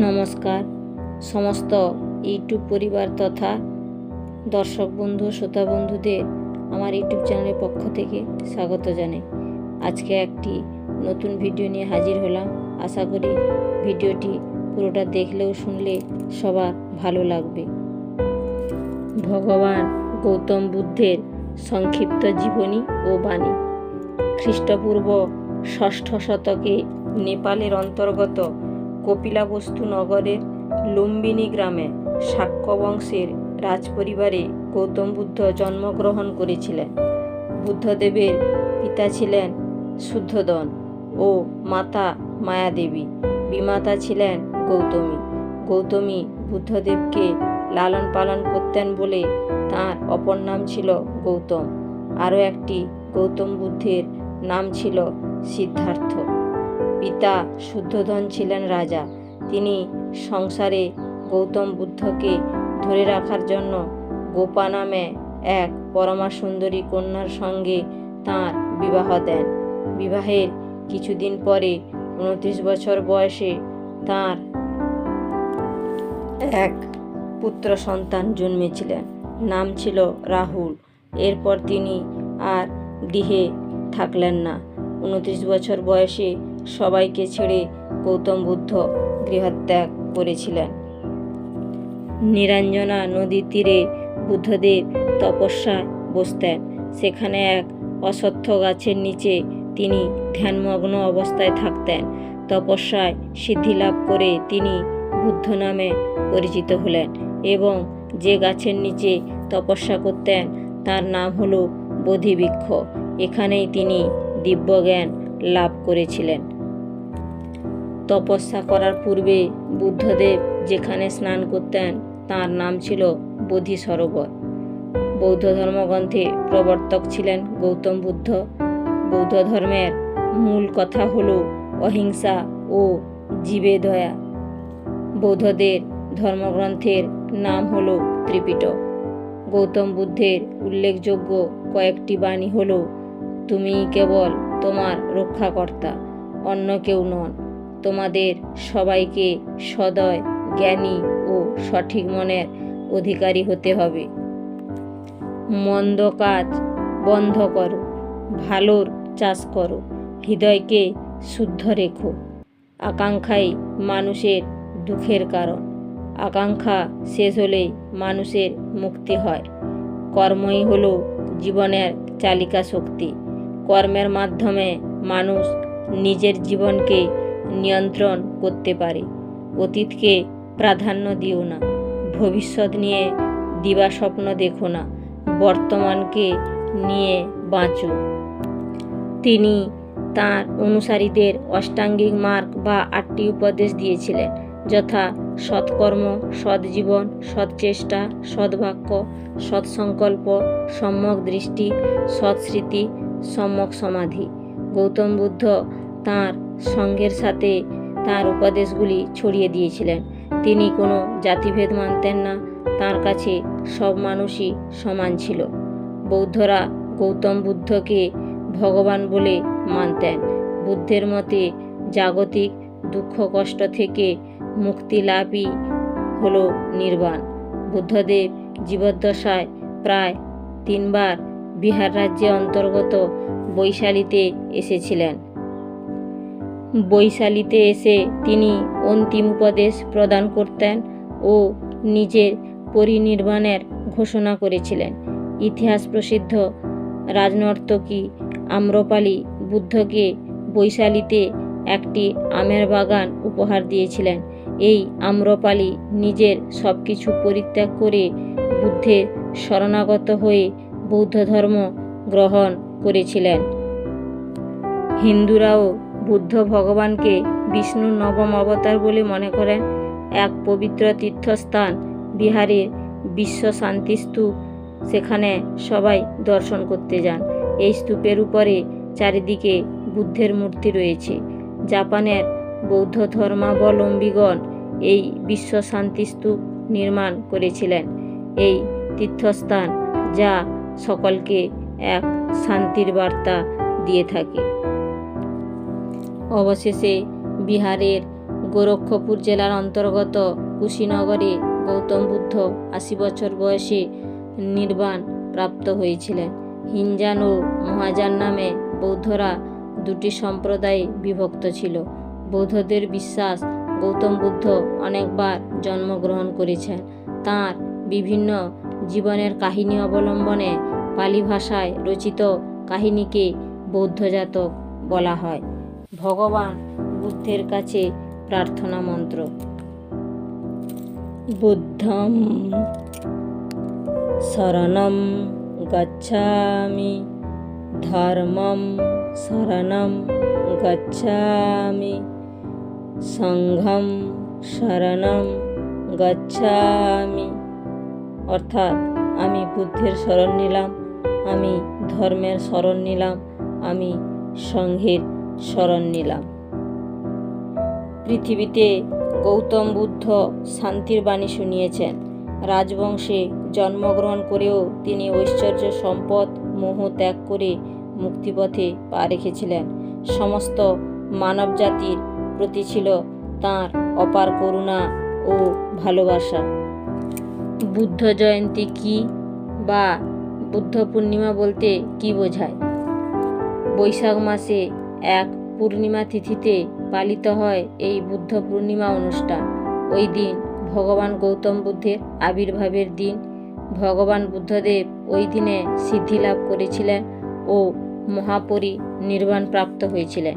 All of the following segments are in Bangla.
নমস্কার। সমস্ত ইউটিউব পরিবার তথা দর্শক বন্ধু, শ্রোতা বন্ধুদের আমার ইউটিউব চ্যানেলের পক্ষ থেকে স্বাগত জানাই। আজকে একটি নতুন ভিডিও নিয়ে হাজির হলাম। আশা করি ভিডিওটি পুরোটা দেখলেও শুনলে সবার ভালো লাগবে। ভগবান গৌতম বুদ্ধের সংক্ষিপ্ত জীবনী ও বাণী। খ্রিস্টপূর্ব ষষ্ঠ শতকে নেপালের অন্তর্গত কপিলাবস্তু নগরের লুম্বিনী গ্রামে শাক্য বংশের রাজপরিবারে গৌতম বুদ্ধ জন্মগ্রহণ করেছিলেন। বুদ্ধদেবের পিতা ছিলেন শুদ্ধোদন ও মাতা মায়াদেবী। বিমাতা ছিলেন গৌতমী। গৌতমী বুদ্ধদেবকে লালন পালন করতেন বলে তার অপর নাম ছিল গৌতম। আরও একটি গৌতম বুদ্ধের নাম ছিল সিদ্ধার্থ। পিতা শুদ্ধধন ছিলেন রাজা। তিনি সংসারে গৌতম বুদ্ধকে ধরে রাখার জন্য গোপা নামে এক পরমা সুন্দরী কন্যার সঙ্গে তাঁর বিবাহ দেন। বিবাহের কিছুদিন পরে উনত্রিশ বছর বয়সে তাঁর এক পুত্র সন্তান জন্মেছিলেন, নাম ছিল রাহুল। এরপর তিনি আর গৃহে থাকলেন না। উনত্রিশ বছর বয়সে সবাইকে ছেড়ে গৌতম বুদ্ধ গৃহত্যাগ করেছিলেন। নিরঞ্জনা নদীর তীরে বুদ্ধদেব তপস্যায় বসতেন। সেখানে এক অশ্বত্থ গাছের নিচে তিনি ধ্যানমগ্ন অবস্থায় থাকতেন। তপস্যায় সিদ্ধি লাভ করে তিনি বুদ্ধ নামে পরিচিত হলেন এবং যে গাছের নিচে তপস্যা করতেন তার নাম হলো বোধিবৃক্ষ। এখানেই তিনি দিব্যজ্ঞান লাভ করেছিলেন। তপস্যা করার পূর্বে বুদ্ধদেব যেখানে স্নান করতেন, তার নাম ছিল বোধি সরোবর বৌদ্ধ ধর্মগ্রন্থে প্রবর্তক ছিলেন গৌতম বুদ্ধ। বৌদ্ধ ধর্মের মূল কথা হল অহিংসা ও জীবে দয়া বৌদ্ধদের ধর্মগ্রন্থের নাম হল ত্রিপিটক। গৌতম বুদ্ধের উল্লেখযোগ্য কয়েকটি বাণী হল, তুমি কেবল তোমার রক্ষাকর্তা, অন্য কেউ নন। তোমাদের সবাইকে সদয়, জ্ঞানী ও সঠিক মনের অধিকারী হতে হবে। মন্দ কাজ বন্ধ করো, ভালোর চাষ করো, হৃদয়কে শুদ্ধ রেখো। আকাঙ্ক্ষাই মানুষের দুঃখের কারণ। আকাঙ্ক্ষা শেষ হলেই মানুষের মুক্তি হয়। কর্মই হলো জীবনের চালিকা শক্তি। কর্মের মাধ্যমে মানুষ নিজের জীবনকে নিয়ন্ত্রণ করতে পারে। অতীতকে প্রাধান্য দিও না। ভবিষ্যৎ নিয়ে দিবা স্বপ্ন দেখো না। বর্তমানকে নিয়ে বাঁচো। তিনি তার অনুসারীদের অষ্টাঙ্গিক মার্গ বা আটটি উপদেশ দিয়েছিলেন, যথা সৎকর্ম, সৎজীবন, সৎচেষ্টা সদ্বাক্য সৎসংকল্প, সম্যক দৃষ্টি, সৎস্মৃতি, সম্যক সমাধি। গৌতম বুদ্ধ তাঁর সঙ্গের সাথে তার উপদেশগুলি ছড়িয়ে দিয়েছিলেন। তিনি কোনো জাতিভেদ মানতেন না। তার কাছে সব মানুষই সমান ছিল। বৌদ্ধরা গৌতম বুদ্ধকে ভগবান বলে মানতেন। বুদ্ধের মতে জাগতিক দুঃখ কষ্ট থেকে মুক্তি লাভই হলো নির্বাণ। বুদ্ধদেব জীবদ্দশায় প্রায় তিনবার বিহার রাজ্যে অন্তর্গত বৈশালীতে এসেছিলেন। বৈশালীতে এসে তিনি অন্তিম উপদেশ প্রদান করতেন ও নিজের পরিনির্বাণের ঘোষণা করেছিলেন। ইতিহাস প্রসিদ্ধ রাজনর্তকী আম্রপালি বুদ্ধকে বৈশালীতে একটি আমের বাগান উপহার দিয়েছিলেন। এই আম্রপালি নিজের সব কিছু পরিত্যাগ করে বুদ্ধের শরণাগত হয়ে বৌদ্ধ ধর্ম গ্রহণ করেছিলেন। হিন্দুরাও বুদ্ধ ভগবানকে বিষ্ণুর নবম অবতার বলে মনে করেন। এক পবিত্র তীর্থস্থান বিহারের বিশ্ব শান্তি স্তূপ সেখানে সবাই দর্শন করতে যান। এই স্তূপের উপরে চারিদিকে বুদ্ধের মূর্তি রয়েছে। জাপানের বৌদ্ধ ধর্মাবলম্বীগণ এই বিশ্ব শান্তি স্তূপ নির্মাণ করেছিলেন। এই তীর্থস্থান যা সকলকে এক শান্তির বার্তা দিয়ে থাকে। অবশেষে বিহারের গোরক্ষপুর জেলার অন্তর্গত কুশীনগরে গৌতম বুদ্ধ আশি বছর বয়সে নির্বাণ প্রাপ্ত হয়েছিলেন। হিনজান ও মহাযান নামে বৌদ্ধরা দুটি সম্প্রদায়ে বিভক্ত ছিল। বৌদ্ধদের বিশ্বাস গৌতম বুদ্ধ অনেকবার জন্মগ্রহণ করেছেন। তাঁর বিভিন্ন জীবনের কাহিনী অবলম্বনে পালি ভাষায় রচিত কাহিনীকে বৌদ্ধজাতক বলা হয়। ভগবান বুদ্ধের কাছে প্রার্থনা মন্ত্র। বুদ্ধম শরণম গচ্ছামি, ধর্মম শরণম গচ্ছামি, সংঘম শরণম গচ্ছামি। অর্থাৎ আমি বুদ্ধের শরণ নিলাম, আমি ধর্মের শরণ নিলাম, আমি সংঘের শরণ নিলাম। পৃথিবীতে গৌতম বুদ্ধ শান্তির বাণী শুনিয়েছেন। রাজবংশে জন্মগ্রহণ করেও তিনি ঐশ্বর্য সম্পদ, মোহ ত্যাগ করে মুক্তিপথে পা রেখেছিলেন। সমস্ত মানবজাতির প্রতি ছিল তাঁর অপার করুণা ও ভালোবাসা। বুদ্ধ জয়ন্তী কি বা বুদ্ধ পূর্ণিমা বলতে কি বোঝায়? বৈশাখ মাসে এক পূর্ণিমা তিথিতে পালিত হয় এই বুদ্ধ পূর্ণিমা অনুষ্ঠান। ওই দিন ভগবান গৌতম বুদ্ধের আবির্ভাবের দিন। ভগবান বুদ্ধদেব ওই দিনে সিদ্ধি লাভ করেছিলেন ও মহাপরি নির্বাণ প্রাপ্ত হয়েছিলেন।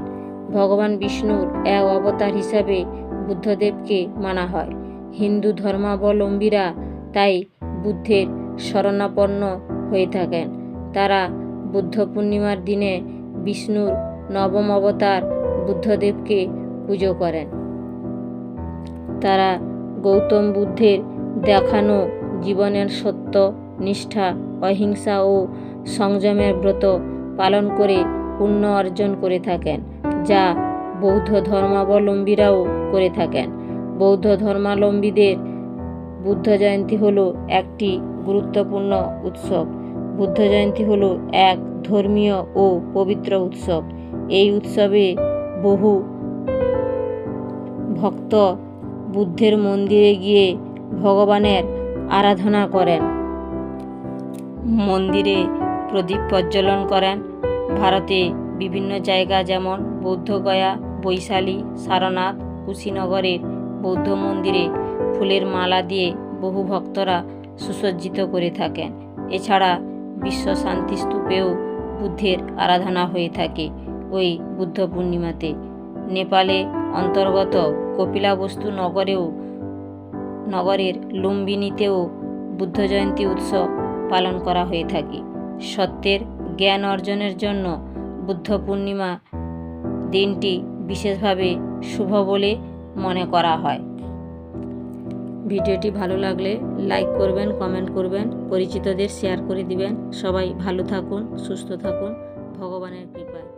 ভগবান বিষ্ণুর এক অবতার হিসাবে বুদ্ধদেবকে মানা হয়। হিন্দু ধর্মাবলম্বীরা তাই বুদ্ধের শরণাপন্ন হয়ে থাকেন। তারা বুদ্ধ পূর্ণিমার দিনে বিষ্ণুর নবম অবতার বুদ্ধদেবকে পুজো করেন। তারা গৌতম বুদ্ধের দেখানো জীবনের সত্য, নিষ্ঠা, অহিংসা ও সংযমের ব্রত পালন করে পুণ্য অর্জন করে থাকেন, যা বৌদ্ধ ধর্মাবলম্বীরাও করে থাকেন। বৌদ্ধ ধর্মাবলম্বীদের বুদ্ধ জয়ন্তী হলো একটি গুরুত্বপূর্ণ উৎসব। বুদ্ধ জয়ন্তী হলো এক ধর্মীয় ও পবিত্র উৎসব। এই উৎসবে বহু ভক্ত বুদ্ধের মন্দিরে গিয়ে ভগবানের আরাধনা করেন। মন্দিরে প্রদীপ প্রজ্বলন করেন। ভারতে বিভিন্ন জায়গা যেমন বৌদ্ধগয়া, বৈশালী, সারনাথ, কুশীনগরের বৌদ্ধ মন্দিরে ফুলের মালা দিয়ে বহু ভক্তরা সুসজ্জিত করে থাকেন। এছাড়া বিশ্ব শান্তি স্তূপেও বুদ্ধের আরাধনা হয়ে থাকে। ওই বুদ্ধ পূর্ণিমাতে। নেপালে অন্তর্গত কপিলাবস্তু নগরেও, নগরের লুম্বিনীতেও বুদ্ধ জয়ন্তী উৎসব পালন করা হয়ে থাকে। সত্যের জ্ঞান অর্জনের জন্য বুদ্ধ পূর্ণিমা দিনটি বিশেষভাবে শুভ বলে মনে করা হয়। ভিডিওটি ভালো লাগলে লাইক করবেন, কমেন্ট করবেন, পরিচিতদের শেয়ার করে দিবেন। সবাই ভালো থাকুন, সুস্থ থাকুন, ভগবানের কৃপায়।